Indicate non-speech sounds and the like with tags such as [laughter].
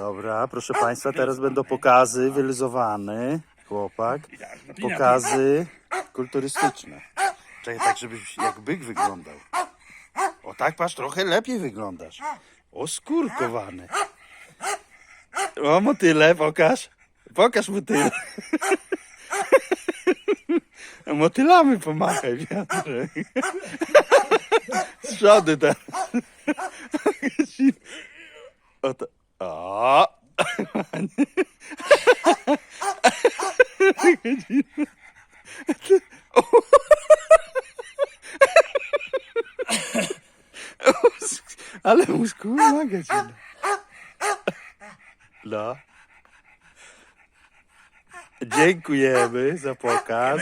Dobra, proszę Państwa, teraz będą pokazy, wyluzowany chłopak. Pokazy kulturystyczne. Czekaj, tak żebyś jak byk wyglądał. O tak, patrz, trochę lepiej wyglądasz. O, skórkowany. O, motyle, pokaż. Pokaż motyle. [laughs] Motylami pomachaj, wiatrek. Z przodu teraz. [laughs] O to. Ah! Alle muss gut magazin. Da. Dziękujemy za pokaz.